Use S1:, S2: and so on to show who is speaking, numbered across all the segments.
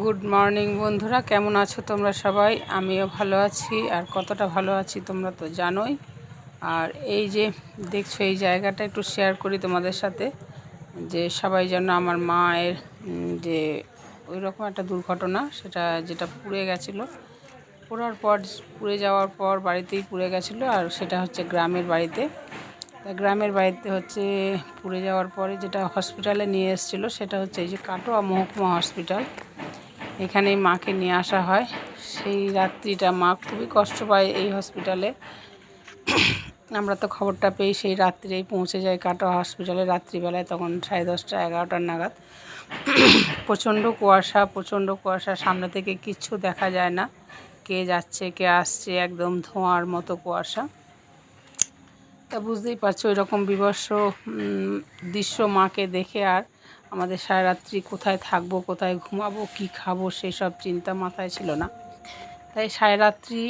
S1: Good morning বন্ধুরা। কেমন আছো তোমরা সবাই? আমিও ভালো আছি। আর কতটা ভালো আছি তোমরা তো জানোই। আর এই যে দেখছ, এই জায়গাটা একটু শেয়ার করি তোমাদের সাথে। যে সবাই যেন আমার মায়ের যে ওই রকম একটা দুর্ঘটনা, সেটা যেটা পুড়ে গেছিল। পোড়ার পর, পুড়ে যাওয়ার পর বাড়িতেই পুড়ে গেছিল। আর সেটা হচ্ছে গ্রামের বাড়িতে। তা গ্রামের বাড়িতে হচ্ছে, পুড়ে যাওয়ার পরে যেটা হসপিটালে নিয়ে এসেছিল, সেটা হচ্ছে এই যে কাটোয়া মহকুমা হসপিটাল এখানেই মাকে নিয়ে আসা হয়। সেই রাত্রিটা মা খুবই কষ্ট পায় এই হসপিটালে আমরা তো খবরটা পেয়ে সেই রাত্রেই পৌঁছে যাই কাটোয়া হসপিটালে রাত্রিবেলায় তখন সাড়ে দশটা এগারোটার নাগাদ। প্রচণ্ড কুয়াশা প্রচণ্ড কুয়াশা সামনে থেকে কিচ্ছু দেখা যায় না। কে যাচ্ছে কে আসছে একদম ধোঁয়ার মতো কুয়াশা। তা বুঝতেই পারছ এরকম উম, দৃশ্য মাকে দেখে আর আমাদের সারা রাত্রি কোথায় থাকব, কোথায় ঘুমাবো, কি খাব সেই সব চিন্তা মাথায় ছিল না। তাই সারা রাত্রি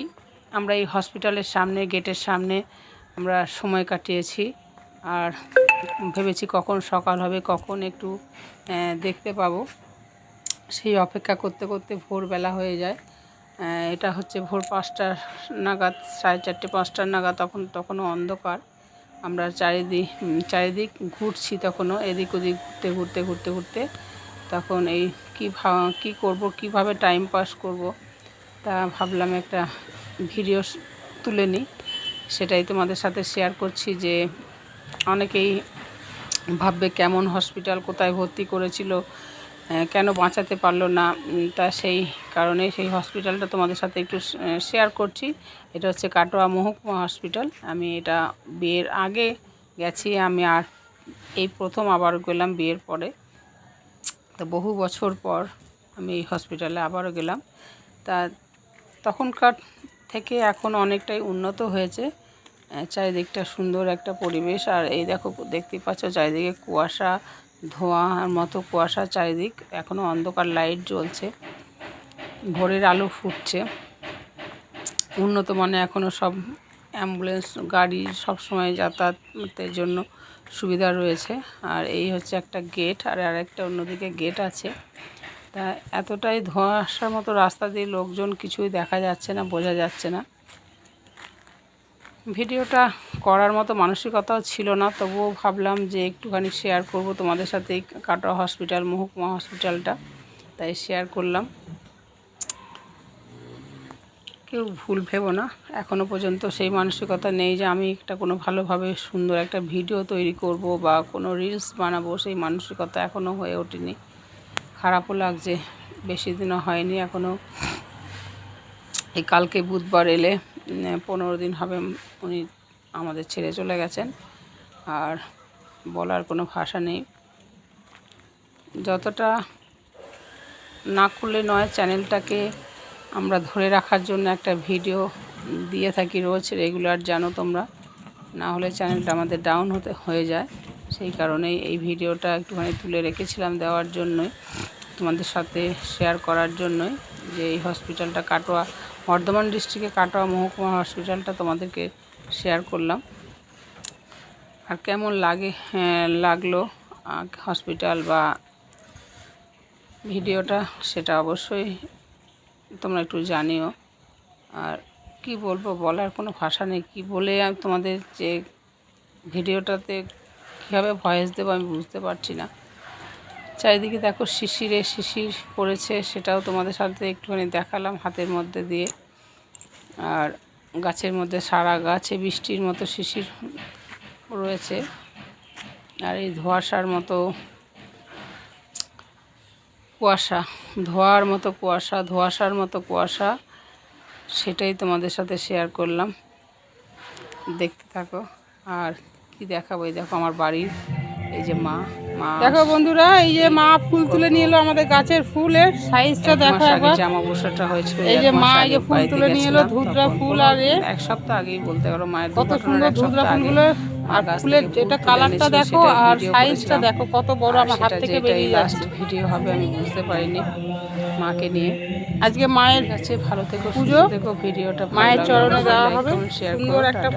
S1: আমরা এই হসপিটালের সামনে, গেটের সামনে আমরা সময় কাটিয়েছি। আর ভেবেছি কখন সকাল হবে, কখন একটু দেখতে পাবো। সেই অপেক্ষা করতে করতে ভোরবেলা হয়ে যায়। এটা হচ্ছে ভোর পাঁচটা নাগাদ, সাড়ে চারটে পাঁচটার নাগাদ, তখন তখনও অন্ধকার। আমরা চারিদিক চারিদিক ঘুরছি তখনও, এদিক ওদিক ঘুরতে ঘুরতে ঘুরতে ঘুরতে। তখন এই কী ভা কী করব, কীভাবে টাইম পাস করব, তা ভাবলাম একটা ভিডিও তুলে নিই। সেটাই তোমাদের সাথে শেয়ার করছি যে অনেকেই ভাববে কেমন হসপিটাল কোথায় ভর্তি করেছিল। কেন বাঁচাতে পারল না? তা সেই কারণে সেই হসপিটালটা তোমাদের সাথে একটু শেয়ার করছি। এটা হচ্ছে কাটোয়া মহকুমা হসপিটাল আমি এটা বিয়ের আগে গেছি, আমি আর এই প্রথম আবার গেলাম বিয়ের পরে। তো বহু বছর পর আমি এই হসপিটালে আবারও গেলাম। তা তখনকার থেকে এখন অনেকটাই উন্নত হয়েছে। চারিদিকটা সুন্দর একটা পরিবেশ। আর এই দেখো দেখতেই পাচ্ছ চারিদিকে কুয়াশা ধোঁয়ার মতো কুয়াশা চারিদিক। এখনও অন্ধকার, লাইট জ্বলছে। ভোরের আলো ফুটছে। উন্নত মানে এখনও সব অ্যাম্বুলেন্স, গাড়ি সব সময় যাতায়াতের জন্য সুবিধা রয়েছে। আর এই হচ্ছে একটা গেট, আর আরেকটা অন্যদিকে গেট আছে। তা এতটাই ধোঁয়া আসার মতো রাস্তা দিয়ে লোকজন কিছুই দেখা যাচ্ছে না, বোঝা যাচ্ছে না। ভিডিওটা করার মতো মানসিকতাও ছিল না। তবুও ভাবলাম যে একটুখানি শেয়ার করব তোমাদের সাথে কাটোয়া হসপিটাল মহকুমা হসপিটালটা তাই শেয়ার করলাম। কেউ ভুল ভেবো না। এখনও পর্যন্ত সেই মানসিকতা নেই যে আমি একটা কোনো ভালোভাবে সুন্দর একটা ভিডিও তৈরি করব বা কোনো রিলস বানাবো। সেই মানসিকতা এখনও হয়ে ওঠেনি। খারাপও লাগছে। বেশি দিনও হয়নি এখনও এই কালকে বুধবার এলে পনেরো দিন হবে উনি আমাদের ছেড়ে চলে গেছেন। আর বলার কোনো ভাষা নেই। যতটা না করলে নয়, চ্যানেলটাকে আমরা ধরে রাখার জন্য একটা ভিডিও দিয়ে থাকি রোজ, রেগুলার, জানো তোমরা। না হলে চ্যানেলটা আমাদের ডাউন হতে, হয়ে যায়। সেই কারণেই এই ভিডিওটা একটুখানি তুলে রেখেছিলাম দেওয়ার জন্যই, তোমাদের সাথে শেয়ার করার জন্যই, যে এই হসপিটালটা কাটোয়া, বর্ধমান ডিস্ট্রিক্টে কাটোয়া মহকুমা হসপিটালটা তোমাদেরকে শেয়ার করলাম। আর কেমন লাগে হ্যাঁ, লাগল হসপিটাল বা ভিডিওটা সেটা অবশ্যই তোমরা একটু জানিও। আর কি বলব বলার কোনো ভাষা নেই। কী বলে আমি তোমাদের যে ভিডিওটাতে কীভাবে ভয়েস দেবো আমি বুঝতে পারছি না। চারিদিকে দেখো শিশিরে শিশির পড়েছে সেটাও তোমাদের সাথে একটুখানি দেখালাম হাতের মধ্যে দিয়ে। আর গাছের মধ্যে সারা গাছে বৃষ্টির মতো শিশির রয়েছে। আর এই ধোঁয়াশার মতো কুয়াশা, ধোয়ার মতো কুয়াশা, ধোঁয়াশার মতো কুয়াশা, সেটাই তোমাদের সাথে শেয়ার করলাম। দেখতে থাকো। আর কি দেখাবো? এই দেখো আমার বাড়ির এই যে মা
S2: দেখো বন্ধুরা এই যে মা ফুল তুলে নিয়ে এলো আমাদের গাছের ফুলের সাইজটা দেখো একবার।
S1: জামা বসাটা হয়েছিল
S2: এই যে মা এই যে ফুল তুলে নিয়ে এলো ধুতরা ফুল আর
S1: এক সপ্তাহ আগেই বলতে পারো মায়ের
S2: কত সুন্দর ধুতরা ফুলগুলো। আর ফুলের এটা কালারটা দেখো আর সাইজটা দেখো কত বড় আমার হাত থেকে বেরিয়ে যাচ্ছে।
S1: ভিডিও হবে আমি বুঝতে পারিনি মাকে নিয়ে।
S2: আজকে মায়ের
S1: ঠিক আছে ভালো থেকো
S2: পুজো,
S1: থেকো ভিডিওটা
S2: মায়ের চরণে দেওয়া হবে। সুন্দর একটা।